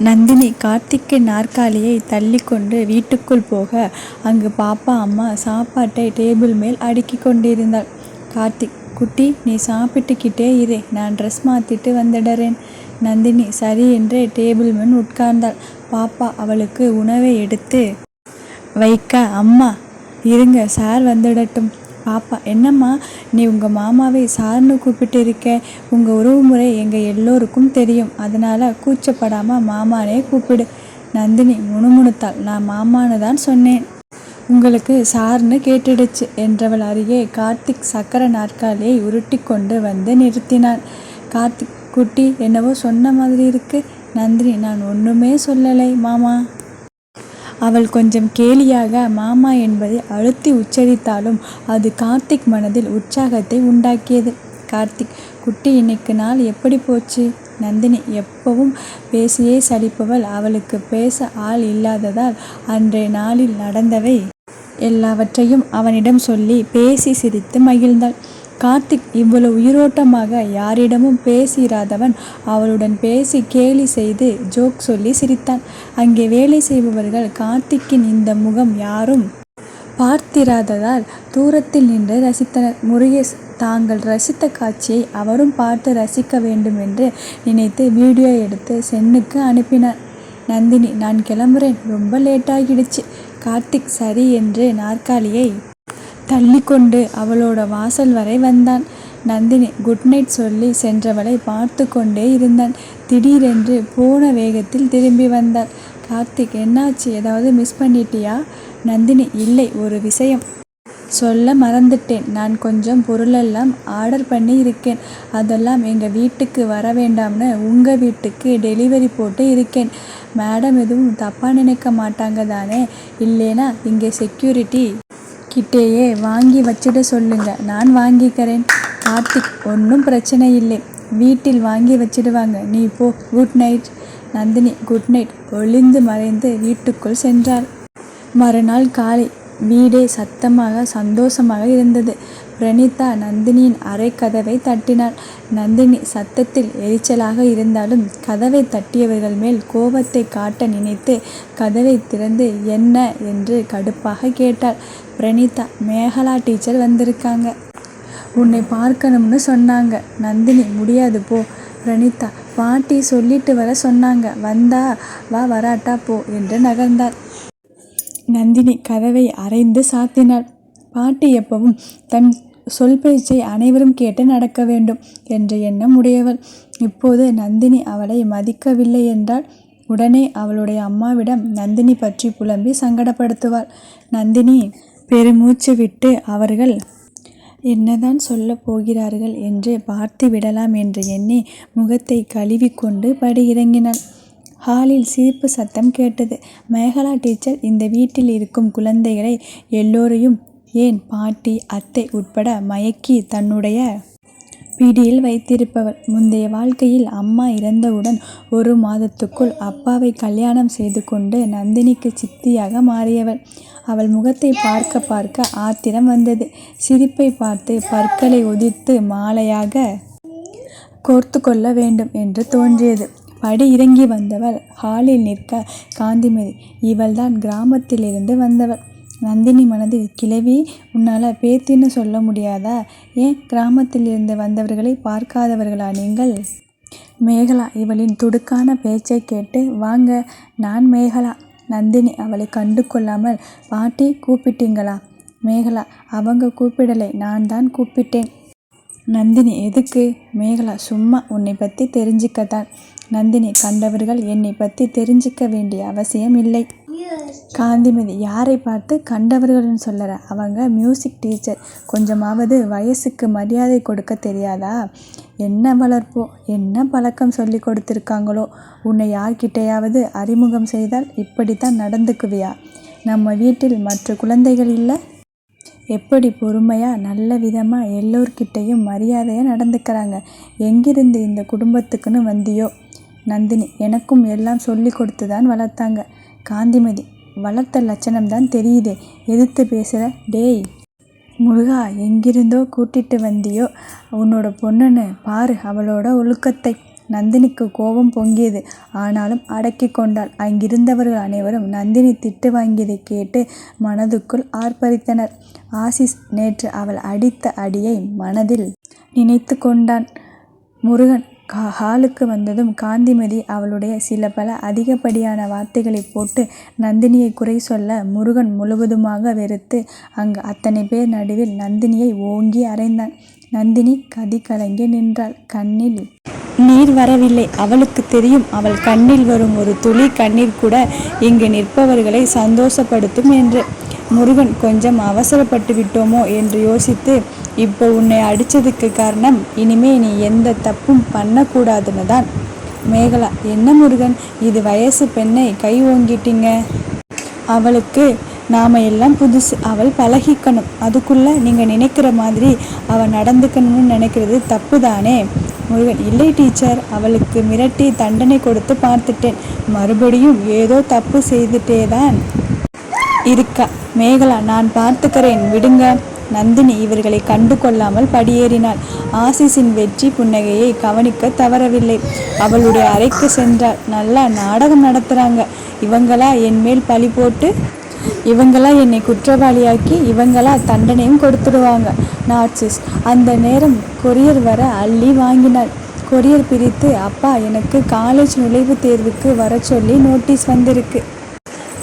நந்தினி கார்த்திக்கு நாற்காலியை தள்ளிக்கொண்டு வீட்டுக்குள் போக அங்கு பாப்பா அம்மா சாப்பாட்டை டேபிள் மேல் அடுக்கி கொண்டிருந்தாள். கார்த்திக் குட்டி நீ சாப்பிட்டுக்கிட்டே இரு. நான் ட்ரெஸ் மாற்றிட்டு வந்துடுறேன். நந்தினி சரி என்று டேபிள் முன் உட்கார்ந்தாள். பாப்பா அவளுக்கு உணவை எடுத்து வைக்க அம்மா இருங்க சார் வந்துடட்டும். பாப்பா என்னம்மா நீ உங்கள் மாமாவை சார்னு கூப்பிட்டு இருக்க உங்கள் உறவுமுறை எங்கள் எல்லோருக்கும் தெரியும். அதனால் கூச்சப்படாமல் மாமானே கூப்பிடு. நந்தினி முணுமுணுத்தாள். நான் மாமான்னு தான் சொன்னேன். உங்களுக்கு சார்னு கேட்டுடுச்சு என்றவள் அருகே கார்த்திக் சக்கர நாற்காலியை உருட்டி கொண்டு வந்து நிறுத்தினான் கார்த்திக் குட்டி என்னவோ சொன்ன மாதிரி இருக்கு. நந்தினி நான் ஒன்றுமே சொல்லலை மாமா. அவள் கொஞ்சம் கேலியாக மாமா என்பதை அழுத்தி உச்சரித்தாலும் அது கார்த்திக் மனதில் உற்சாகத்தை உண்டாக்கியது. கார்த்திக் குட்டி இன்னைக்கு நாள் எப்படி போச்சு? நந்தினி எப்பவும் பேசியே சலிப்பவள். அவளுக்கு பேச ஆள் இல்லாததால் அன்றைய நாளில் நடந்தவை எல்லாவற்றையும் அவனிடம் சொல்லி பேசி சிரித்து மகிழ்ந்தாள். கார்த்திக் இவ்வளவு உயிரோட்டமாக யாரிடமும் பேசிராதவன் அவளுடன் பேசி கேலி செய்து ஜோக் சொல்லி சிரித்தான். அங்கே வேலை செய்பவர்கள் கார்த்திக்கின் இந்த முகம் யாரும் பார்த்திராததால் தூரத்தில் நின்று ரசித்தனர். முருகேஷ் தாங்கள் ரசித்த காட்சியை அவரும் பார்த்து ரசிக்க வேண்டும் என்று நினைத்து வீடியோ எடுத்து சென்னுக்கு அனுப்பினார். நந்தினி நான் கிளம்புறேன். ரொம்ப லேட்டாகிடுச்சு. கார்த்திக் சரி என்று நாற்காலியை தள்ளிக்கொண்டு அவளோட வாசல் வரை வந்தான். நந்தினி குட் நைட் சொல்லி சென்றவளை பார்த்து கொண்டே இருந்தான். திடீரென்று போன வேகத்தில் திரும்பி வந்தாள். கார்த்திக் என்னாச்சு? ஏதாவது மிஸ் பண்ணிட்டியா? நந்தினி இல்லை ஒரு விஷயம் சொல்ல மறந்துட்டேன். நான் கொஞ்சம் பொருளெல்லாம் ஆர்டர் பண்ணி இருக்கேன். அதெல்லாம் எங்கள் வீட்டுக்கு வர வேண்டாம்னு உங்கள் வீட்டுக்கு டெலிவரி போட்டு இருக்கேன். மேடம் எதுவும் தப்பாக நினைக்க மாட்டாங்க தானே? இல்லைனா இங்கே செக்யூரிட்டி கிட்டேயே வாங்கி வச்சிட சொல்லுங்க. நான் வாங்கிக்கிறேன். கார்த்திக் ஒன்றும் பிரச்சனை இல்லை. வீட்டில் வாங்கி வச்சிடுவாங்க. நீ போ. Good night Nandini good night ஒளிந்து மறைந்து வீட்டுக்குள் சென்றாள். மறுநாள் காலை வீடே சத்தமாக சந்தோஷமாக இருந்தது. பிரணிதா நந்தினியின் அறை கதவை தட்டினாள். நந்தினி சத்தத்தில் எரிச்சலாக இருந்தாலும் கதவை தட்டியவர்கள் மேல் கோபத்தை காட்ட நினைத்து கதவை திறந்து என்ன என்று கடுப்பாக கேட்டாள். பிரணிதா மேகலா டீச்சர் வந்திருக்காங்க. உன்னை பார்க்கணும்னு சொன்னாங்க. நந்தினி முடியாது போ. பிரணிதா பாட்டி சொல்லிட்டு வர சொன்னாங்க. வந்தா வா வராட்டா போ என்று நகர்ந்தாள். நந்தினி கதவை அரைந்து சாத்தினாள். பாட்டி எப்பவும் தன் சொல் பேச்சை அனைவரும் கேட்டு நடக்க வேண்டும் என்ற எண்ணம் உடையவள். இப்போது நந்தினி அவளை மதிக்கவில்லை என்றால் உடனே அவளுடைய அம்மாவிடம் நந்தினி பற்றி புலம்பி சங்கடப்படுத்துவாள். நந்தினி பெருமூச்சு விட்டு அவர்கள் என்னதான் சொல்ல போகிறார்கள் என்று பார்த்து விடலாம் என்று எண்ணி முகத்தை கழுவிக்கொண்டு படி இறங்கினாள். ஹாலில் சிரிப்பு சத்தம் கேட்டது. மேகலா டீச்சர் இந்த வீட்டில் இருக்கும் குழந்தைகளை எல்லோரையும் ஏன் பாட்டி அத்தை உட்பட மயக்கி தன்னுடைய பிடியில் வைத்திருப்பவள் முந்தைய வாழ்க்கையில் அம்மா இறந்தவுடன் ஒரு மாதத்துக்குள் அப்பாவை கல்யாணம் செய்து கொண்டு நந்தினிக்கு சித்தியாக மாறியவள் அவள் முகத்தை பார்க்க பார்க்க ஆத்திரம் வந்தது. சிரிப்பை பார்த்து பற்களை உதிர்த்து மாலையாக கோர்த்து கொள்ள வேண்டும் என்று தோன்றியது. படி இறங்கி வந்தவள் ஹாலில் நிற்க காந்திமதி. இவள்தான் கிராமத்திலிருந்து வந்தவள் நந்தினி மனதில் கிழவி உன்னால் பேத்தின்னு சொல்ல முடியாதா? ஏன் கிராமத்திலிருந்து வந்தவர்களை பார்க்காதவர்களா நீங்கள்? மேகலா இவளின் துடுக்கான பேச்சை கேட்டு வாங்க. நான் மேகலா. நந்தினி அவளை கண்டு கொள்ளாமல் பாட்டி கூப்பிட்டீங்களா? மேகலா அவங்க கூப்பிடலை. நான் தான் கூப்பிட்டேன். நந்தினி எதுக்கு? மேகலா சும்மா உன்னை பற்றி தெரிஞ்சிக்கத்தான். நந்தினி கண்டவர்கள் என்னை பற்றி தெரிஞ்சிக்க வேண்டிய அவசியம் இல்லை. காந்திமதி யாரை பார்த்து கண்டவர்கள்னு சொல்லற? அவங்க மியூசிக் டீச்சர் கொஞ்சமாவது வயசுக்கு மரியாதை கொடுக்க தெரியாதா? என்ன வளர்ப்போ? என்ன பழக்கம் சொல்லி கொடுத்துருக்காங்களோ? உன்னை யார்கிட்டையாவது அறிமுகம் செய்தால் இப்படித்தான் நடந்துக்குவியா? நம்ம வீட்டில் மற்ற குழந்தைகள் இல்லை? எப்படி பொறுமையாக நல்ல விதமாக எல்லோர்கிட்டையும் மரியாதையாக நடந்துக்கிறாங்க? எங்கிருந்து இந்த குடும்பத்துக்குன்னு வந்தியோ? நந்தினி எனக்கும் எல்லாம் சொல்லி கொடுத்து தான் வளர்த்தாங்க. காந்திமதி வளர்த்த லட்சணம் தான் தெரியுதே எதிர்த்து பேசுகிற டேய் முருகா எங்கிருந்தோ கூட்டிட்டு வந்தியோ உன்னோட பொண்ணுன்னு பாரு அவளோட ஒழுக்கத்தை. நந்தினிக்கு கோபம் பொங்கியது. ஆனாலும் அடக்கி கொண்டாள். அங்கிருந்தவர்கள் அனைவரும் நந்தினி திட்டு வாங்கியதை கேட்டு மனதுக்குள் ஆர்ப்பரித்தனர். ஆசிஸ் நேற்று அவள் அடித்த அடியை மனதில் நினைத்து கொண்டான் முருகன். கா ஹாலுக்கு வந்ததும் காந்திமதி அவளுடைய சில பல அதிகப்படியான வார்த்தைகளை போட்டு நந்தினியை குறை சொல்ல முருகன் முழுவதுமாக வெறுத்து அங்கு அத்தனை பேர் நடுவில் நந்தினியை ஓங்கி அறைந்தான். நந்தினி கதி கலங்கி நின்றாள். கண்ணில் நீர் வரவில்லை. அவளுக்கு தெரியும் அவள் கண்ணில் வரும் ஒரு துளி கண்ணீர் கூட இங்கு நிற்பவர்களை சந்தோஷப்படுத்தும் என்று. முருகன் கொஞ்சம் அவசரப்பட்டு விட்டோமோ? என்று யோசித்து இப்போ உன்னை அடித்ததுக்கு காரணம் இனிமே நீ எந்த தப்பும் பண்ணக்கூடாதுன்னு தான் மேகலா என்ன முருகன்? இது வயசு பெண்ணை கை ஓங்கிட்டீங்க. அவளுக்கு நாம் எல்லாம் புதுசு அவள் பழகிக்கணும். அதுக்குள்ளே நீங்கள் நினைக்கிற மாதிரி அவள் நடந்துக்கணும்னு நினைக்கிறது தப்பு தானே முருகன் இல்லை டீச்சர் அவளுக்கு மிரட்டி தண்டனை கொடுத்து பார்த்துட்டேன். மறுபடியும் ஏதோ தப்பு செய்துட்டே தான் இருக்கா. மேகலா நான் பார்த்துக்கிறேன். விடுங்க. நந்தினி இவர்களை கண்டு கொள்ளாமல் படியேறினாள். ஆசிஸின் வெற்றி புன்னகையை கவனிக்க தவறவில்லை. அவளுடைய அறைக்கு சென்றாள். நல்லா நாடகம் நடத்துகிறாங்க இவங்களா என் மேல் பழி போட்டு இவங்களா என்னை குற்றவாளியாக்கி இவங்களா தண்டனையும் கொடுத்துடுவாங்க. நார்சிஸ் அந்த நேரம் கொரியர் வர அள்ளி வாங்கினாள். கொரியர் பிரித்து அப்பா எனக்கு காலேஜ் நுழைவுத் தேர்வுக்கு வர சொல்லி நோட்டீஸ் வந்திருக்கு.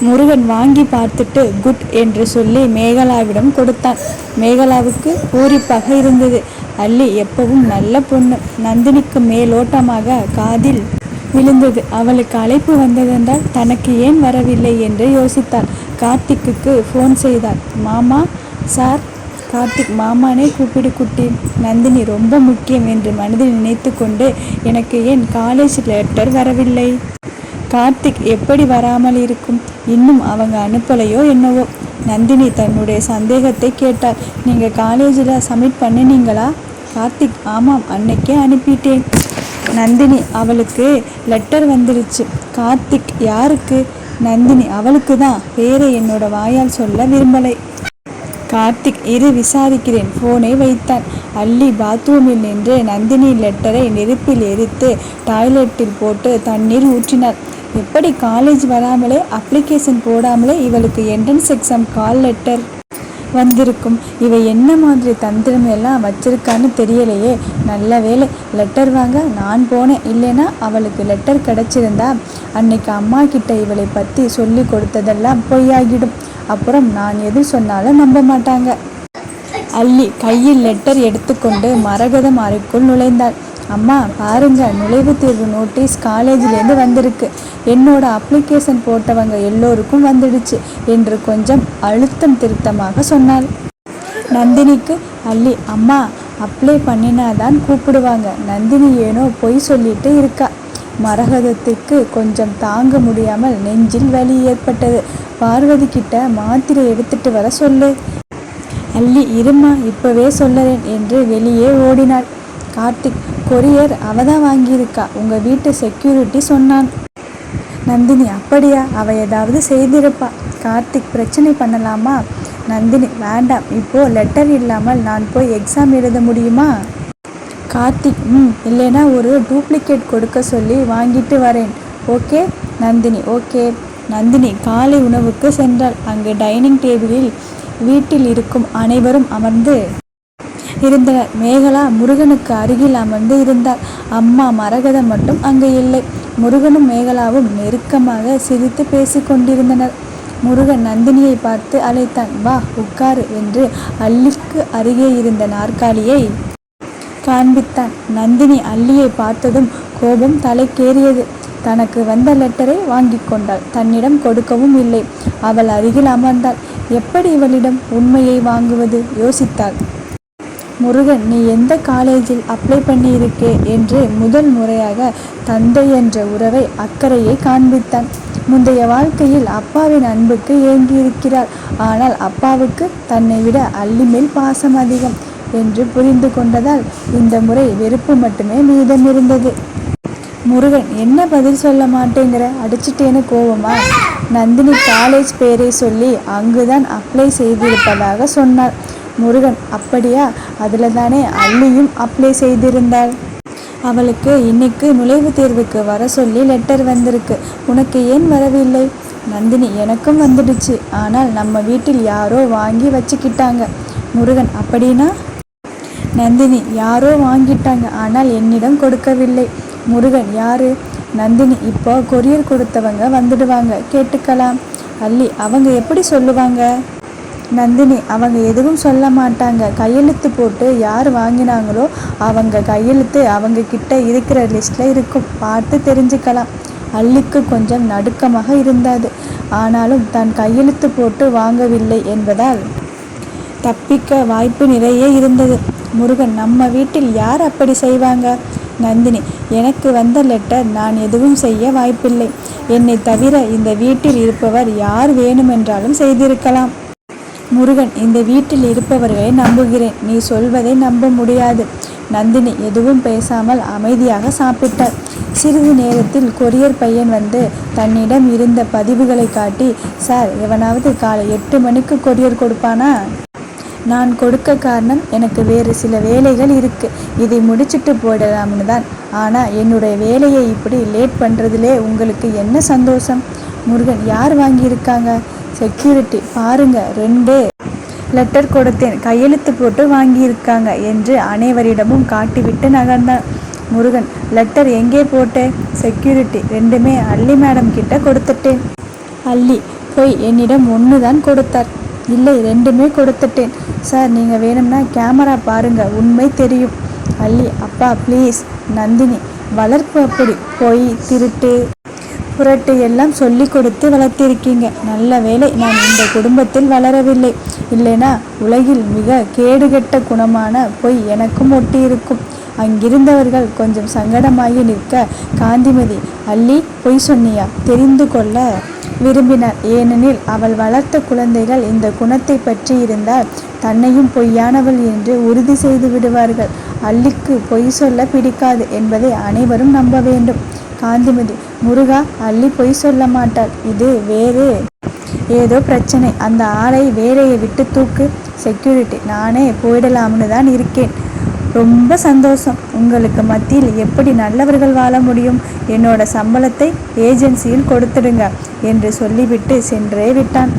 முருகன் வாங்கி பார்த்துட்டு குட் என்று சொல்லி மேகலாவிடம் கொடுத்தான். மேகலாவுக்கு பூரிப்பாக இருந்தது. அல்லி எப்பவும் நல்ல பொண்ணு. நந்தினிக்கு மேலோட்டமாக காதில் விழுந்தது. அவளுக்கு அழைப்பு வந்ததென்றால் தனக்கு ஏன் வரவில்லை? என்று யோசித்தாள். கார்த்திக்கு ஃபோன் செய்தாள். மாமா சார் கார்த்திக் மாமானே கூப்பிடு குட்டி. நந்தினி ரொம்ப முக்கியம் என்று மனதில் நினைத்து கொண்டு எனக்கு ஏன் காலேஜ் லெட்டர் வரவில்லை? கார்த்திக் எப்படி வராமல் இருக்கும்? இன்னும் அவங்க அனுப்பலையோ என்னவோ? நந்தினி தன்னுடைய சந்தேகத்தை கேட்டார் நீங்கள் காலேஜில் சப்மிட் பண்ணினீங்களா? கார்த்திக் ஆமாம் அன்னைக்கே அனுப்பிட்டேன். நந்தினி அவளுக்கு லெட்டர் வந்துருச்சு. கார்த்திக் யாருக்கு? நந்தினி அவளுக்கு தான் பேரை என்னோட வாயால் சொல்ல விரும்பலை. கார்த்திக் இரு விசாரிக்கிறேன். போனை வைத்தான். அள்ளி பாத்ரூமில் நின்று நந்தினி லெட்டரை நெருப்பில் எரித்து டாய்லெட்டில் போட்டு தண்ணீர் ஊற்றினார் எப்படி காலேஜ் வராமலே அப்ளிகேஷன் போடாமலே இவளுக்கு என்ட்ரன்ஸ் எக்ஸாம் கால் லெட்டர் வந்திருக்கும். இவை என்ன மாதிரி தந்திரம் எல்லாம் வச்சிருக்கான்னு தெரியலையே. நல்ல வேலை லெட்டர் வாங்க நான் போனேன். இல்லைன்னா அவளுக்கு லெட்டர் கிடச்சிருந்தா அன்னைக்கு அம்மா கிட்ட இவளை பற்றி சொல்லி கொடுத்ததெல்லாம் பொய்யாகிடும். அப்புறம் நான் எது சொன்னாலும் நம்ப மாட்டாங்க. அள்ளி கையில் லெட்டர் எடுத்துக்கொண்டு மரகதம் அறைக்குள் நுழைந்தாள். அம்மா பாருங்க நுழைவுத் தேர்வு நோட்டீஸ் காலேஜிலேருந்து வந்திருக்கு. என்னோட அப்ளிகேஷன் போட்டவங்க எல்லோருக்கும் வந்துடுச்சு என்று கொஞ்சம் அழுத்தம் திருத்தமாக சொன்னாள். நந்தினிக்கு அள்ளி அம்மா அப்ளை பண்ணினாதான் கூப்பிடுவாங்க. நந்தினி ஏனோ பொய் சொல்லிட்டு இருக்கா. மரகதத்துக்கு கொஞ்சம் தாங்க முடியாமல் நெஞ்சில் வலி ஏற்பட்டது. பார்வதி கிட்ட மாத்திரை எடுத்துட்டு வர சொல்லு. அள்ளி இருமா இப்பவே சொல்லறேன் என்று வெளியே ஓடினாள். கார்த்திக் கொரியர் அவ தான் வாங்கியிருக்கா. உங்கள் வீட்டு செக்யூரிட்டி சொன்னான். நந்தினி அப்படியா? அவ ஏதாவது செய்திருப்பா. கார்த்திக் பிரச்சனை பண்ணலாமா? நந்தினி வேண்டாம். இப்போ லெட்டர் இல்லாமல் நான் போய் எக்ஸாம் எழுத முடியுமா? கார்த்திக் ம் இல்லைனா ஒரு டூப்ளிகேட் கொடுக்க சொல்லி வாங்கிட்டு வரேன். ஓகே? நந்தினி ஓகே. நந்தினி காலை உணவுக்கு சென்றாள். அங்கு டைனிங் டேபிளில் வீட்டில் இருக்கும் அனைவரும் அமர்ந்து இருந்தனர் மேகலா முருகனுக்கு அருகில் அமர்ந்து இருந்தார் அம்மா மரகதம் மட்டும் அங்கு இல்லை. முருகனும் மேகலாவும் நெருக்கமாக சிரித்து பேசிக் கொண்டிருந்தனர். முருகன் நந்தினியை பார்த்து அழைத்தான் வா உட்காரு என்று அள்ளிக்கு அருகே இருந்த நாற்காலியை காண்பித்தான். நந்தினி அள்ளியை பார்த்ததும் கோபம் தலைக்கேறியது. தனக்கு வந்த லெட்டரை வாங்கி கொண்டாள். தன்னிடம் கொடுக்கவும் இல்லை. அவள் அருகில் அமர்ந்தாள். எப்படி இவளிடம் உண்மையை வாங்குவது? யோசித்தாள். முருகன் நீ எந்த காலேஜில் அப்ளை பண்ணியிருக்கே? என்று முதல் முறையாக தந்தை என்ற உறவை அக்கறையை காண்பித்தான். முந்தைய வாழ்க்கையில் அப்பாவின் அன்புக்கு ஏங்கியிருக்கிறார் ஆனால் அப்பாவுக்கு தன்னை விட அள்ளிமேல் பாசம் அதிகம் என்று புரிந்து கொண்டதால் இந்த முறை வெறுப்பு மட்டுமே மீதம் இருந்தது முருகன் என்ன பதில் சொல்ல மாட்டேங்கிற? அடிச்சிட்டேன்னு கோவமா? நந்தினி காலேஜ் பேரை சொல்லி அங்குதான் அப்ளை செய்திருப்பதாக சொன்னார் முருகன் அப்படியா? அதில் தானே அள்ளியும் அப்ளை செய்திருந்தாள். அவளுக்கு இன்னைக்கு நுழைவுத் தேர்வுக்கு வர சொல்லி லெட்டர் வந்திருக்கு. உனக்கு ஏன் வரவில்லை? நந்தினி எனக்கும் வந்துடுச்சு. ஆனால் நம்ம வீட்டில் யாரோ வாங்கி வச்சுக்கிட்டாங்க. முருகன் அப்படின்னா? நந்தினி யாரோ வாங்கிட்டாங்க. ஆனால் என்னிடம் கொடுக்கவில்லை. முருகன் யாரு? நந்தினி இப்போ கொரியர் கொடுத்தவங்க வந்துடுவாங்க. கேட்டுக்கலாம். அல்லி அவங்க எப்படி சொல்லுவாங்க? நந்தினி அவங்க எதுவும் சொல்ல மாட்டாங்க. கையெழுத்து போட்டு யார் வாங்கினாங்களோ அவங்க கையெழுத்து அவங்க கிட்ட இருக்கிற லிஸ்ட்டில் இருக்கும். பார்த்து தெரிஞ்சுக்கலாம். அள்ளிக்கு கொஞ்சம் நடுக்கமாக இருந்தது. ஆனாலும் தான் கையெழுத்து போட்டு வாங்கவில்லை என்பதால் தப்பிக்க வாய்ப்பு நிறைய இருந்தது. முருகன் நம்ம வீட்டில் யார் அப்படி செய்வாங்க? நந்தினி எனக்கு வந்த லெட்டர் நான் எதுவும் செய்ய வாய்ப்பில்லை. என்னை தவிர இந்த வீட்டில் இருப்பவர் யார் வேணுமென்றாலும் செய்திருக்கலாம். முருகன் இந்த வீட்டில் இருப்பவர்களை நம்புகிறேன். நீ சொல்வதை நம்ப முடியாது. நந்தினி எதுவும் பேசாமல் அமைதியாக சாப்பிட்டாள். சிறிது நேரத்தில் கொரியர் பையன் வந்து தன்னிடம் இருந்த பதிவுகளை காட்டி சார் எவனாவது காலை எட்டு மணிக்கு கொரியர் கொடுப்பானா? நான் கொடுக்க காரணம் எனக்கு வேறு சில வேலைகள் இருக்கு. இதை முடிச்சிட்டு போயிடலாம்னு தான். ஆனால் என்னுடைய வேலையை இப்படி லேட் பண்ணுறதுலே உங்களுக்கு என்ன சந்தோஷம்? முருகன் யார் வாங்கியிருக்காங்க? செக்யூரிட்டி பாருங்க ரெண்டு லெட்டர் கொடுத்தேன். கையெழுத்து போட்டு வாங்கியிருக்காங்க என்று அனைவரிடமும் காட்டிவிட்டு நகர்ந்தான். முருகன் லெட்டர் எங்கே போட்டேன்? செக்யூரிட்டி ரெண்டுமே அல்லி மேடம் கிட்ட கொடுத்துட்டேன். அல்லி போய் என்னிடம் ஒன்று தான் கொடுத்தார். இல்லை ரெண்டுமே கொடுத்துட்டேன். சார் நீங்கள் வேணும்னா கேமரா பாருங்க உண்மை தெரியும். அல்லி அப்பா ப்ளீஸ் நந்தினி வளர்ப்பு அப்படி. போய் திருட்டு புரட்டு எல்லாம் சொல்லி கொடுத்து வளர்த்திருக்கீங்க. நல்ல வேளை நான் இந்த குடும்பத்தில் வளரவில்லை. இல்லைனா உலகில் மிக கேடுகெட்ட குணமான பொய் எனக்கும் ஒட்டி இருக்கும் அங்கிருந்தவர்கள் கொஞ்சம் சங்கடமாகி நிற்க காந்திமதி அள்ளி பொய் சொன்னியா? தெரிந்து கொள்ள விரும்பினார். ஏனெனில் அவள் வளர்த்த குழந்தைகள் இந்த குணத்தை பற்றி இருந்தால் தன்னையும் பொய்யானவள் என்று உறுதி செய்து விடுவார்கள். அள்ளிக்கு பொய் சொல்ல பிடிக்காது என்பதை அனைவரும் நம்ப வேண்டும். காந்திமதி முருகா அள்ளி பொய் சொல்ல மாட்டாள். இது வேறு. ஏதோ பிரச்சனை. அந்த ஆளை வேலையை விட்டு தூக்கு. செக்யூரிட்டி. நானே போயிடலாம்னு தான் இருக்கேன். ரொம்ப சந்தோஷம். உங்களுக்கு மத்தியில் எப்படி நல்லவர்கள் வாழ முடியும்? என்னோட சம்பளத்தை ஏஜென்சியில் கொடுத்துடுங்க என்று சொல்லிவிட்டு சென்றே விட்டான்.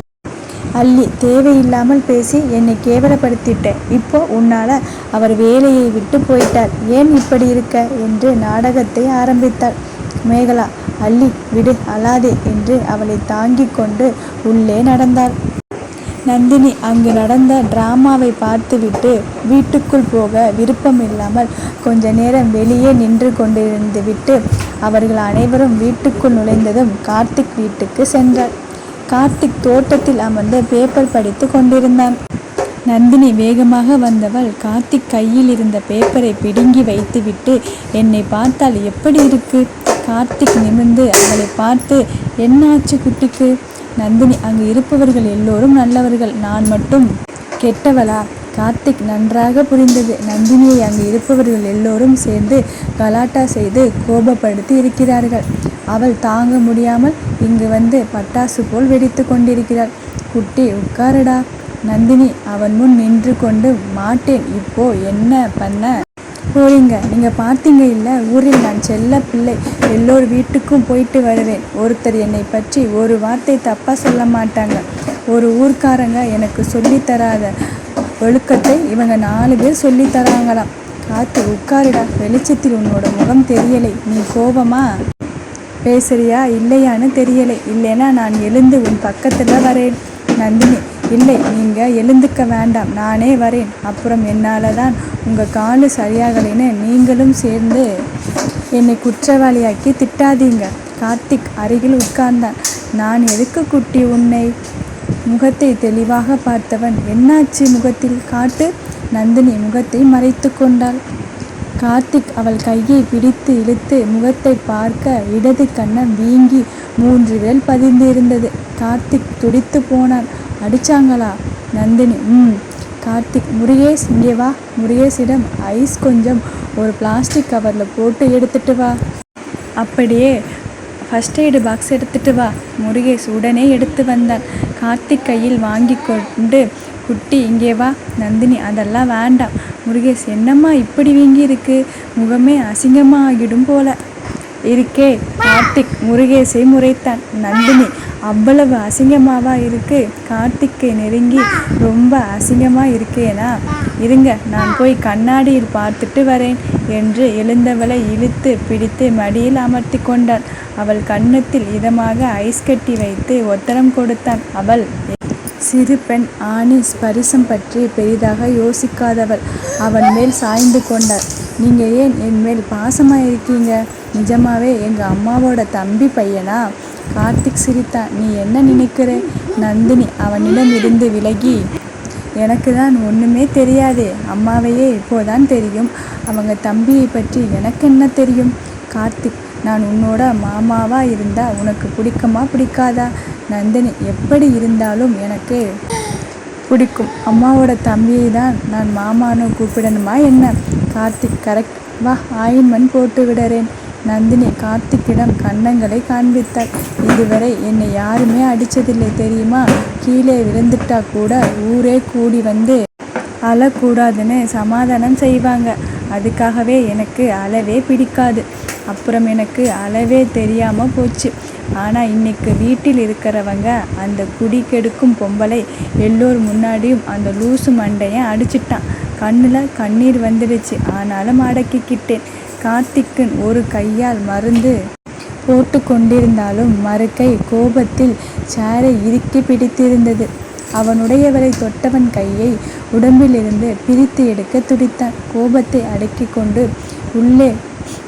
அல்லி தேவையில்லாமல் பேசி என்னை கேவலப்படுத்திட்டேன். இப்போ உன்னால் அவர் வேலையை விட்டு போயிட்டார். ஏன் இப்படி இருக்க? என்று நாடகத்தை ஆரம்பித்தாள். மேகலா அள்ளி விடு அழாதே என்று அவளை தாங்கிக் கொண்டு உள்ளே நடந்தாள். நந்தினி அங்கு நடந்த டிராமாவை பார்த்துவிட்டு வீட்டுக்குள் போக விருப்பமில்லாமல் கொஞ்ச நேரம் வெளியே நின்று கொண்டிருந்து விட்டு அவர்கள் அனைவரும் வீட்டுக்குள் நுழைந்ததும் கார்த்திக் வீட்டுக்கு சென்றார் கார்த்திக் தோட்டத்தில் அமர்ந்து பேப்பர் படித்து கொண்டிருந்தான். நந்தினி வேகமாக வந்தவள் கார்த்திக் கையில் இருந்த பேப்பரை பிடுங்கி வைத்துவிட்டு என்னை பார்த்தால் எப்படி இருக்கு? கார்த்திக் நிமிர்ந்து அவளை பார்த்து என்னாச்சு குட்டிக்கு? நந்தினி அங்கு இருப்பவர்கள் எல்லோரும் நல்லவர்கள். நான் மட்டும் கெட்டவளா? கார்த்திக் நன்றாக புரிந்தது. நந்தினியை அங்கு இருப்பவர்கள் எல்லோரும் சேர்ந்து கலாட்டா செய்து கோபப்படுத்தி இருக்கிறார்கள். அவள் தாங்க முடியாமல் இங்கு வந்து பட்டாசு போல் வெடித்து கொண்டிருக்கிறாள். குட்டி உட்காரடா. நந்தினி அவன் முன் நின்று கொண்டு மாட்டேன். இப்போ என்ன பண்ண? போறீங்க. நீங்கள் பார்த்தீங்க இல்லை? ஊரில் நான் செல்ல பிள்ளை. எல்லோர் வீட்டுக்கும் போயிட்டு வருவேன். ஒருத்தர் என்னை பற்றி ஒரு வார்த்தை தப்பாக சொல்ல மாட்டாங்க. ஒரு ஊர்க்காரங்க எனக்கு சொல்லித்தராத ஒழுக்கத்தை இவங்க நாலு பேர் சொல்லித்தராங்களாம் காத்து உட்காருடா. வெளிச்சத்தில் உன்னோட முகம் தெரியலை. நீ கோபமா? பேசுறியா? இல்லையான்னு தெரியலை. இல்லைன்னா நான் எழுந்து உன் பக்கத்தில் வரேன். நந்தினி இல்லை நீங்கள் எழுந்துக்க வேண்டாம் நானே வரேன். அப்புறம் என்னால் தான் உங்கள் காலு சரியாகலைன்னு நீங்களும் சேர்ந்து என்னை குற்றவாளியாக்கி திட்டாதீங்க. கார்த்திக் அருகில் உட்கார்ந்தான். நான் எதுக்கு குட்டி உன்னை? முகத்தை தெளிவாக பார்த்தவன். என்னாச்சு முகத்தில்? காட்டு நந்தினி முகத்தை மறைத்து கொண்டாள். கார்த்திக் அவள் கையை பிடித்து இழுத்து முகத்தை பார்க்க இடது கண்ணம் வீங்கி மூன்று வேல் பதிந்திருந்தது. கார்த்திக் துடித்து போனான். அடிச்சாங்களா? நந்தினி ம் கார்த்திக் முருகேஷ் இங்கே வா. முருகேஷிடம் ஐஸ் கொஞ்சம் ஒரு பிளாஸ்டிக் கவரில் போட்டு எடுத்துட்டு வா. அப்படியே ஃபஸ்ட் எய்டு பாக்ஸ் எடுத்துட்டு வா. முருகேஷ் உடனே எடுத்து வந்தான். கார்த்திக் கையில் வாங்கி கொண்டு குட்டி இங்கே வா. நந்தினி அதெல்லாம் வேண்டாம். முருகேஷ் என்னம்மா இப்படி வீங்கி இருக்கு முகமே அசிங்கமாக ஆகிடும் போல. இருக்கே கார்த்திக் முருகேஷை முறைத்தான். நந்தினி அவ்வளவு அசிங்கமாவா இருக்கு? கார்த்திக்கை நெருங்கி ரொம்ப அசிங்கமா இருக்கேனா? இருங்க நான் போய் கண்ணாடியில் பார்த்துட்டு வரேன் என்று எழுந்தவளை இழுத்து பிடித்து மடியில் அமர்த்தி கொண்டான் அவள் கன்னத்தில் இதமாக ஐஸ் கட்டி வைத்து ஒத்தரம் கொடுத்தான். அவள் சிறு பெண் ஆணி ஸ்பரிசம் பற்றி பெரிதாக யோசிக்காதவள். அவன் மேல் சாய்ந்து கொண்டாள். நீங்கள் ஏன் என் மேல் பாசமாக இருக்கீங்க? நிஜமாவே எங்கள் அம்மாவோட தம்பி பையனா? கார்த்திக் சிரித்தான் நீ என்ன நினைக்கிற? நந்தினி அவனிடம் இருந்து விலகி. எனக்கு தான் ஒன்றுமே தெரியாதே. அம்மாவையே இப்போதான் தெரியும். அவங்க தம்பியை பற்றி எனக்கு என்ன தெரியும்? கார்த்திக் நான் உன்னோட மாமாவாக இருந்தால் உனக்கு பிடிக்குமா பிடிக்காதா? நந்தினி எப்படி இருந்தாலும் எனக்கு பிடிக்கும். அம்மாவோட தம்பியை தான் நான் மாமான்னு கூப்பிடணுமா என்ன? கார்த்திக் கரெக்ட் வா ஆயின்மன் போட்டு விடுறேன். நந்தினி கார்த்திக்கிடம் கன்னங்களை காண்பித்தாள். இதுவரை என்னை யாருமே அடித்ததில்லை தெரியுமா? கீழே விழுந்துட்டா கூட ஊரே கூடி வந்து அழக்கூடாதுன்னு சமாதானம் செய்வாங்க. அதுக்காகவே எனக்கு அழவே பிடிக்காது. அப்புறம் எனக்கு அளவே தெரியாமல் போச்சு. ஆனால் இன்னைக்கு வீட்டில் இருக்கிறவங்க அந்த குடி கெடுக்கும் பொம்பளை எல்லோர் முன்னாடியும் அந்த லூசு மண்டையை அடிச்சிட்டான். கண்ணில் கண்ணீர் வந்துடுச்சு. ஆனாலும் அடக்கிக்கிட்டேன். கார்த்திக்கன் ஒரு கையால் மருந்து போட்டு கொண்டிருந்தாலும் மறுக்கை கோபத்தில் சேரை இறுக்கி பிடித்திருந்தது. அவனுடையவரை தொட்டவன் கையை உடம்பிலிருந்து பிரித்து எடுக்க துடித்தான். கோபத்தை அடக்கி கொண்டு உள்ளே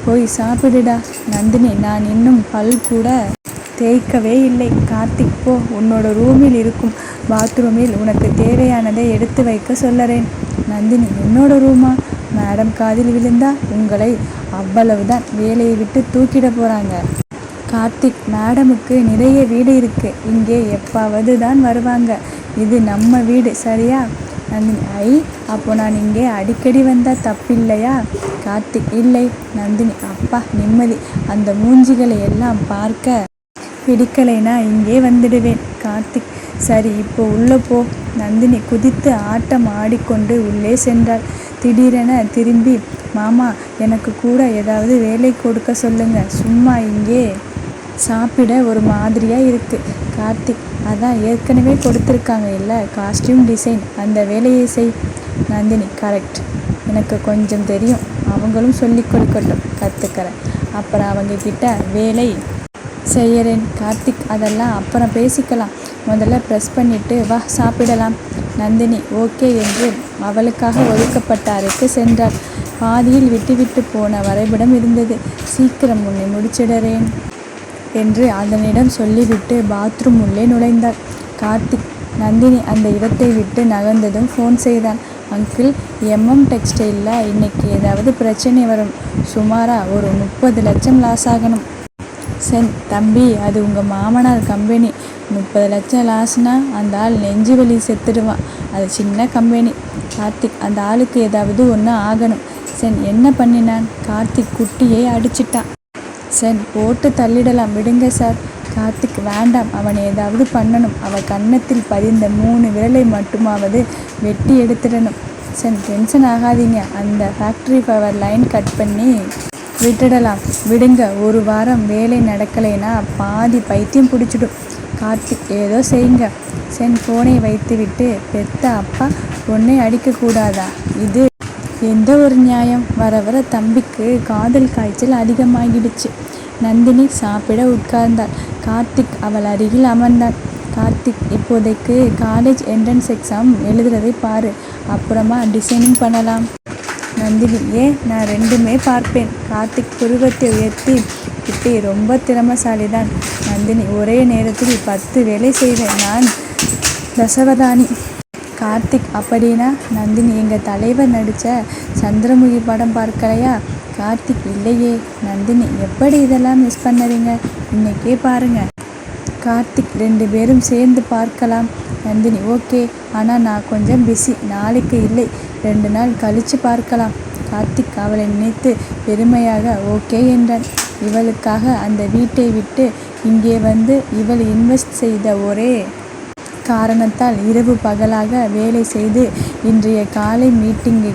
போய் சாப்பிடுடா. நந்தினி நான் இன்னும் பல் கூட தேய்க்கவே இல்லை. கார்த்திக் போ. உன்னோட ரூமில் இருக்கும் பாத்ரூமில் உனக்கு தேவையானதை எடுத்து வைக்க சொல்லறேன். நந்தினி என்னோட ரூமா? மேடம் காதில் விழுந்தா உங்களை அவ்வளவுதான் வேலையை விட்டு தூக்கிட போகிறாங்க கார்த்திக் மேடமுக்கு நிறைய வீடு இருக்கு. இங்கே எப்பாவது தான் வருவாங்க. இது நம்ம வீடு சரியா? நந்தினி ஐ அப்போ நான் இங்கே அடிக்கடி வந்தால் தப்பில்லையா? கார்த்திக் இல்லை. நந்தினி அப்பா நிம்மதி. அந்த மூஞ்சிகளை எல்லாம் பார்க்க பிடிக்கலைனா இங்கே வந்துடுவேன். கார்த்திக் சரி இப்போ உள்ளே போ. நந்தினி குதித்து ஆட்டம் ஆடிக்கொண்டு உள்ளே சென்றாள். திடீரென திரும்பி மாமா எனக்கு கூட ஏதாவது வேலை கொடுக்க சொல்லுங்க. சும்மா இங்கே. சாப்பிட ஒரு மாதிரியாக இருக்குது கார்த்திக் அதான் ஏற்கனவே கொடுத்துருக்காங்க இல்லை? காஸ்டியூம் டிசைன் அந்த வேலையை செய். நந்தினி கரெக்ட் எனக்கு கொஞ்சம் தெரியும். அவங்களும் சொல்லி கொடுக்கட்டும். கற்றுக்கிறேன் அப்புறம் அவங்கக்கிட்ட வேலை செய்கிறேன் கார்த்திக் அதெல்லாம் அப்புறம் பேசிக்கலாம். முதல்ல ப்ரெஸ் பண்ணிவிட்டு வா சாப்பிடலாம். நந்தினி ஓகே என்று அவளுக்காக ஒதுக்கப்பட்ட அறைக்கு சென்றாள். பாதியில் விட்டுவிட்டு போன வரைபடம் இருந்தது. சீக்கிரம் உன்னை முடிச்சிடறேன். என்று அதனிடம் சொல்லிவிட்டு பாத்ரூம் உள்ளே நுழைந்தாள். கார்த்திக் நந்தினி அந்த இடத்தை விட்டு நகர்ந்ததும் ஃபோன் செய்தான். அங்கிள் எம்எம் டெக்ஸ்டைலில் இன்னைக்கு ஏதாவது பிரச்சனை வரும். சுமாராக ஒரு முப்பது லட்சம் லாஸ் ஆகணும். சென் தம்பி அது உங்கள் மாமனார் கம்பெனி முப்பது லட்சம் லாஸ்னால் அந்த ஆள் நெஞ்சு வலி செத்துடுவான். அது சின்ன கம்பெனி கார்த்திக் அந்த ஆளுக்கு ஏதாவது ஒன்று ஆகணும். சென் என்ன பண்ணினான்? கார்த்திக் குட்டியை அடிச்சிட்டான். சென் போட்டு தள்ளிடலாம். விடுங்க சார் கார்த்திக் வேண்டாம். அவன் ஏதாவது பண்ணணும். அவன் கன்னத்தில் பதிந்த மூணு விரலை மட்டுமாவது வெட்டி எடுத்துடணும். சார் டென்ஷன் ஆகாதீங்க. அந்த ஃபேக்ட்ரி பவர் லைன் கட் பண்ணி விட்டுடலாம். விடுங்க ஒரு வாரம் வேலை நடக்கலைன்னா பாதி பைத்தியம் பிடிச்சிடும். கார்த்திக் ஏதோ செய்யுங்க. சென் ஃபோனை வைத்துவிட்டு பெத்த அப்பா பொண்ணை அடிக்கக்கூடாதா? இது எந்த ஒரு நியாயம்? வர வர தம்பிக்கு காதல் காய்ச்சல் அதிகமாகிடுச்சு. நந்தினி சாப்பிட உட்கார்ந்தாள். கார்த்திக் அவள் அருகில் அமர்ந்தான் கார்த்திக் இப்போதைக்கு காலேஜ் என்ட்ரன்ஸ் எக்ஸாம் எழுதுறதை பாரு. அப்புறமா டிசைனிங் பண்ணலாம். நந்தினி ஏன் நான் ரெண்டுமே பார்ப்பேன். கார்த்திக் புருவத்தை உயர்த்தி கிட்டே ரொம்ப திறமசாலி தான் நந்தினி ஒரே நேரத்தில் பத்து வேலை செய்வேன். நான் தசவதானி. கார்த்திக் அப்படின்னா நந்தினி எங்கள் தலைவர் நடித்த சந்திரமுகி படம் பார்க்கலையா? கார்த்திக் இல்லையே. நந்தினி எப்படி இதெல்லாம் மிஸ் பண்ணுறீங்க? இன்னைக்கே பாருங்கள் கார்த்திக் ரெண்டு பேரும் சேர்ந்து பார்க்கலாம். நந்தினி ஓகே. ஆனால் நான் கொஞ்சம் பிஸி நாளைக்கு இல்லை. ரெண்டு நாள் கழித்து பார்க்கலாம். கார்த்திக் அவளை நினைத்து பெருமையாக ஓகே என்றான். இவளுக்காக அந்த வீட்டை விட்டு இங்கே வந்து இவள் இன்வெஸ்ட் செய்த ஒரே காரணத்தால் இரவு பகலாக வேலை செய்து இன்றைய காலை மீட்டிங்கை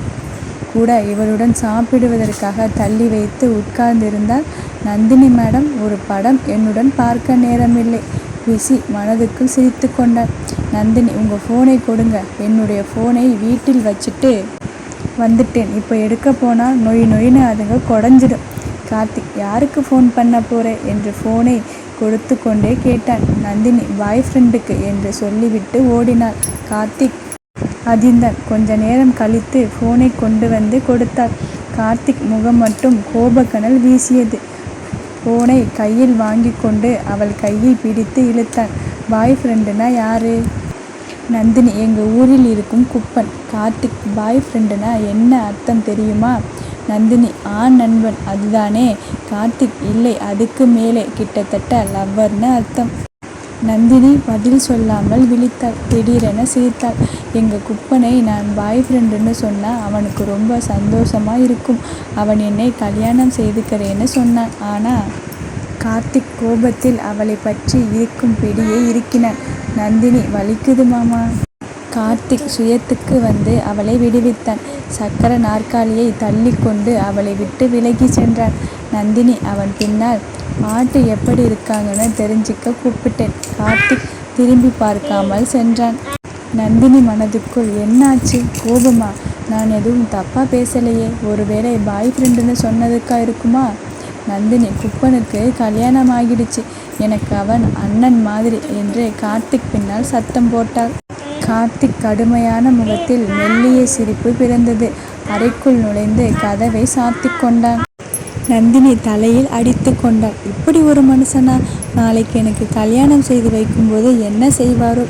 கூட இவருடன் சாப்பிடுவதற்காக தள்ளி வைத்து உட்கார்ந்திருந்தால் நந்தினி மேடம் ஒரு படம் என்னுடன் பார்க்க நேரமில்லை. பிசி மனதுக்குள் சிரித்து கொண்டார் நந்தினி உங்கள் ஃபோனை கொடுங்க. என்னுடைய ஃபோனை வீட்டில் வச்சுட்டு வந்துட்டேன். இப்போ எடுக்க போனால் நொய் நொயின்னு அதுங்க குடஞ்சிடும். கார்த்திக் யாருக்கு ஃபோன் பண்ண போகிறேன் என்று ஃபோனை கொடுத்து கொண்டே கேட்டான். நந்தினி பாய் ஃப்ரெண்டுக்கு என்று சொல்லிவிட்டு ஓடினாள். கார்த்திக் அதிர்ந்தான் கொஞ்ச நேரம் கழித்து ஃபோனை கொண்டு வந்து கொடுத்தாள் கார்த்திக் முகம் மட்டும் கோபக்கனல் வீசியது. ஃபோனை கையில் வாங்கி கொண்டு அவள் கையை பிடித்து இழுத்தான். பாய் ஃப்ரெண்டுனா யாரு? நந்தினி எங்கள் ஊரில் இருக்கும் குப்பன். கார்த்திக் பாய் ஃப்ரெண்டுனா என்ன அர்த்தம் தெரியுமா? நந்தினி ஆண் நண்பன் அதுதானே. கார்த்திக் இல்லை அதுக்கு மேலே. கிட்டத்தட்ட லவ்வர்னு அர்த்தம். நந்தினி பதில் சொல்லாமல் விழித்தாள். திடீரென சிரித்தாள். எங்கள் குப்பனை நான் பாய் ஃப்ரெண்டுன்னு சொன்னால் அவனுக்கு ரொம்ப சந்தோஷமா இருக்கும். அவன் என்னை கல்யாணம் செய்துக்கிறேன்னு சொன்னான். ஆனால் கார்த்திக் கோபத்தில் அவளை பற்றி இருக்கும் பிடியை இருக்கினான். நந்தினி வலிக்குது மாமா. கார்த்திக் சுயத்துக்கு வந்து அவளை விடுவித்தான். சக்கர நாற்காலியை தள்ளிக்கொண்டு அவளை விட்டு விலகி சென்றான். நந்தினி அவன் பின்னால் பாட்டு எப்படி இருக்காங்கன்னு தெரிஞ்சுக்க கூப்பிட்டேன். கார்த்திக் திரும்பி பார்க்காமல் சென்றான். நந்தினி மனதுக்குள் என்னாச்சு? கோபமா? நான் எதுவும் தப்பாக பேசலையே. ஒருவேளை பாய் ஃப்ரெண்டுன்னு சொன்னதுக்கா இருக்குமா? நந்தினி குப்பனுக்கு கல்யாணம் ஆகிடுச்சு. எனக்கு அவன் அண்ணன் மாதிரி என்று கார்த்திக் பின்னால் சத்தம் போட்டாள். கார்த்திக் கடுமையான முகத்தில் மெல்லிய சிரிப்பு பிறந்தது. அறைக்குள் நுழைந்து கதவை சாத்திக் கொண்டான். நந்தினி தலையில் அடித்து கொண்டாள். இப்படி ஒரு மனுஷனா? நாளைக்கு எனக்கு கல்யாணம் செய்து வைக்கும்போது என்ன செய்வாரோ?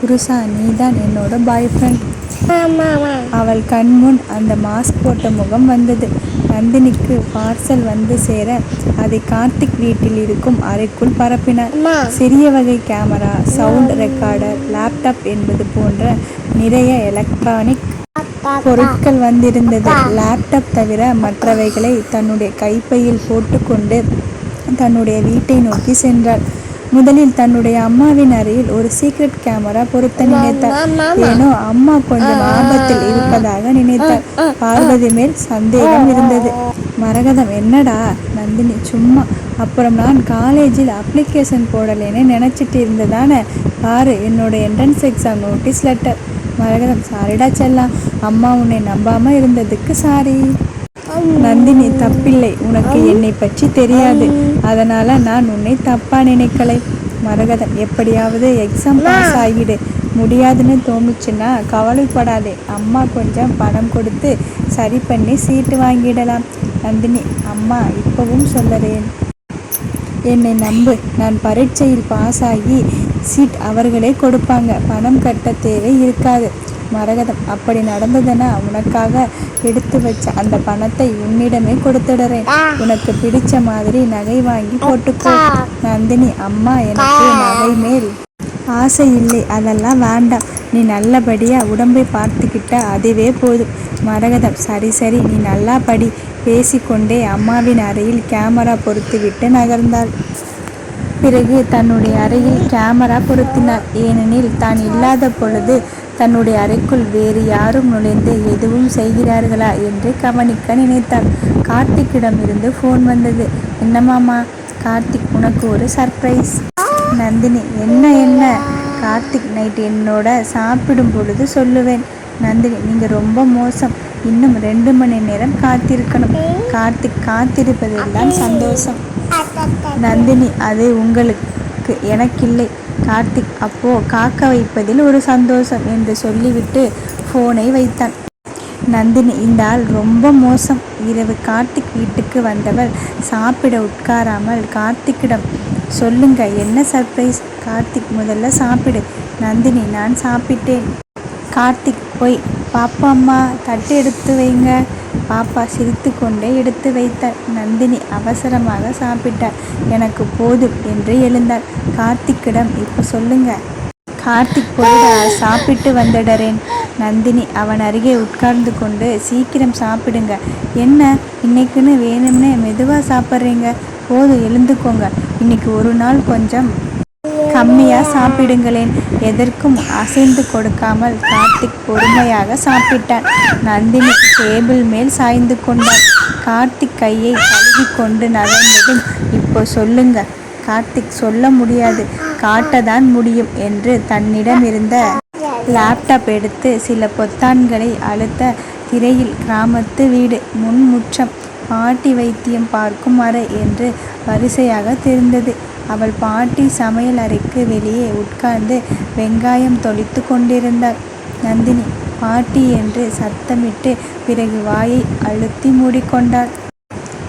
புருஷா நீதான் என்னோட பாய் ஃப்ரெண்ட் அவள் கண்முன் அந்த மாஸ்க் போட்ட முகம் வந்தது. நந்தினிக்கு பார்சல் வந்து சேர அதை கார்த்திக் வீட்டில் இருக்கும் அறைக்குள் பரப்பினார். சிறிய வகை கேமரா சவுண்ட் ரெக்கார்டர் லேப்டாப் என்பது போன்ற நிறைய எலக்ட்ரானிக் பொருட்கள் வந்திருந்தது. லேப்டாப் தவிர மற்றவைகளை தன்னுடைய கைப்பையில் போட்டுக்கொண்டு தன்னுடைய வீட்டை நோக்கி சென்றாள். முதலில் தன்னுடைய அம்மாவின் அறையில் ஒரு சீக்ரெட் கேமரா பொருத்த நினைத்தார். ஏனோ அம்மா கொஞ்சம் ஆபத்தில் இருப்பதாக நினைத்தார். பார்வதி மேல் சந்தேகம் இருந்தது. மரகதம் என்னடா நந்தினி சும்மா. அப்புறம் நான் காலேஜில் அப்ளிகேஷன் போடலேன்னு நினச்சிட்டு இருந்ததானே? பாரு என்னோட entrance exam notice letter Maragatham சாரிடா செல்லாம் அம்மா உன்னை நம்பாம இருந்ததுக்கு சாரி. நந்தினி தப்பில்லை. உனக்கு என்னை பற்றி தெரியாது. அதனால நான் உன்னை தப்பா நினைக்கலை. மரகதம் எப்படியாவது எக்ஸாம் பாஸ் ஆகிடு. முடியாதுன்னு தோணுச்சுன்னா கவலைப்படாதே. அம்மா கொஞ்சம் பணம் கொடுத்து சரி பண்ணி சீட்டு வாங்கிடலாம். நந்தினி அம்மா இப்பவும் சொல்லறேன். என்னை நம்பு. நான் பரீட்சையில் பாஸ் ஆகி சீட் அவர்களே கொடுப்பாங்க. பணம் கட்ட தேவை இருக்காது. மரகதம். அப்படி நடந்ததுன்னா உனக்காக எடுத்து வச்ச அந்த பணத்தை உன்னிடமே கொடுத்துடுறேன். உனக்கு பிடிச்ச மாதிரி நகை வாங்கி போட்டுக்கோ. நந்தினி அம்மா எனக்கு நகை மேல் ஆசை இல்லை. அதெல்லாம் வேண்டாம். நீ நல்லபடியா உடம்பை பார்த்துக்கிட்ட அதுவே போதும். மரகதம் சரி சரி. நீ நல்லா படி. பேசிக்கொண்டே அம்மாவின் அறையில் கேமரா பொருத்திவிட்டு நகர்ந்தாள். பிறகு தன்னுடைய அறையில் கேமரா பொருத்தினார் ஏனெனில் தான் இல்லாத பொழுது தன்னுடைய அறைக்குள் வேறு யாரும் நுழைந்து எதுவும் செய்கிறார்களா என்று கவனிக்க நினைத்தார் கார்த்திக்கிடமிருந்து ஃபோன் வந்தது. என்னமாமா கார்த்திக் உனக்கு ஒரு சர்ப்ரைஸ் நந்தினி என்ன என்ன? கார்த்திக் நைட் என்னோட சாப்பிடும் பொழுது சொல்லுவேன். நந்தினி நீங்கள் ரொம்ப மோசம். இன்னும் ரெண்டு மணி நேரம் காத்திருக்கணும். கார்த்திக் காத்திருப்பதெல்லாம் சந்தோஷம். நந்தினி அது உங்களுக்கு எனக்கில்லை. கார்த்திக். அப்போ காக்க வைப்பதில் ஒரு சந்தோஷம் என்று சொல்லிவிட்டு ஃபோனை வைத்தான். நந்தினி இந்த ஆள் ரொம்ப மோசம். இரவு கார்த்திக் வீட்டுக்கு வந்தவள் சாப்பிட உட்காராமல் கார்த்திக்கிடம் சொல்லுங்க என்ன சர்ப்ரைஸ் கார்த்திக் முதல்ல சாப்பிடு. நந்தினி நான் சாப்பிட்டேன். கார்த்திக் போய் பாப்பா அம்மா தட்டு எடுத்து வைங்க. பாப்பா சிரித்து கொண்டே எடுத்து வைத்தாள். நந்தினி அவசரமாக சாப்பிட்டாள். எனக்கு போதும் என்று எழுந்தாள். கார்த்திக்கிடம் இப்போ சொல்லுங்க. கார்த்திக் போயிடா சாப்பிட்டு வந்துடுறேன். நந்தினி அவன் அருகே உட்கார்ந்து கொண்டு சீக்கிரம் சாப்பிடுங்க. என்ன? இன்னைக்குன்னு வேணும்னு மெதுவாக சாப்பிட்றீங்க? போதும் எழுந்துக்கோங்க. இன்னைக்கு ஒரு நாள் கொஞ்சம் கம்மியாக சாப்பிடுங்களேன். எதற்கும் அசைந்து கொடுக்காமல் கார்த்திக் பொறுமையாக சாப்பிட்டான் நந்தினி டேபிள் மேல் சாய்ந்து கொண்டாள் கார்த்திக் கையை கழுவி கொண்டு நகர்ந்ததும் இப்போ சொல்லுங்க. கார்த்திக் சொல்ல முடியாது. காட்டதான் முடியும் என்று தன்னிடம் இருந்த லேப்டாப் எடுத்து சில பொத்தான்களை அழுத்த திரையில் கிராமத்து வீடு முன்முற்றம் பாட்டி வைத்தியம் பார்க்கும் அறை என்று வரிசையாக தெரிந்தது. அவள் பாட்டி சமையல் அறைக்கு வெளியே உட்கார்ந்து வெங்காயம் தொளித்து கொண்டிருந்தாள். நந்தினி பாட்டி என்று சத்தமிட்டு பிறகு வாயை அழுத்தி மூடிக்கொண்டாள்.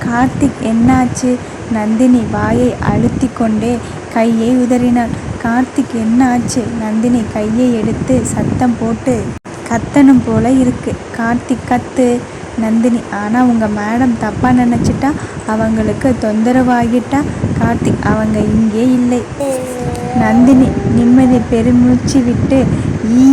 கார்த்திக் என்னாச்சு? நந்தினி வாயை அழுத்தி கொண்டே கையை உதறினாள். கார்த்திக் என்ன ஆச்சு நந்தினி கையை எடுத்து சத்தம் போட்டு கத்தணும் போல இருக்கு. கார்த்திக் கத்து. நந்தினி. ஆனால் உங்கள் மேடம் தப்பாக நினச்சிட்டா அவங்களுக்கு தொந்தரவாகிட்டா கார்த்திக் அவங்க இங்கே இல்லை. நந்தினி நிம்மதி பெருமூச்சு விட்டு ஈ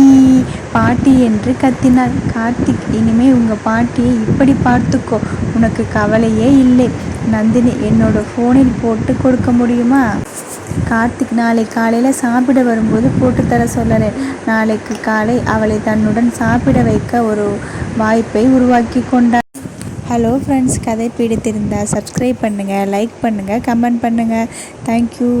பாட்டி என்று கத்தினாள். கார்த்திக் இனிமே உங்கள் பாட்டியை இப்படி பார்த்துக்கோ. உனக்கு கவலையே இல்லை. நந்தினி என்னோட ஃபோனில் போட்டு கொடுக்க முடியுமா? கார்த்திக் நாளை காலையில் சாப்பிட வரும்போது போட்டு தர சொல்லலை. நாளைக்கு காலை அவளை தன்னுடன் சாப்பிட வைக்க ஒரு வாய்ப்பை உருவாக்கி கொண்டார். ஹலோ ஃப்ரெண்ட்ஸ் கதை பிடித்திருந்தால் சப்ஸ்கிரைப் பண்ணுங்கள் லைக் பண்ணுங்கள் கமெண்ட் பண்ணுங்கள் தேங்க்யூ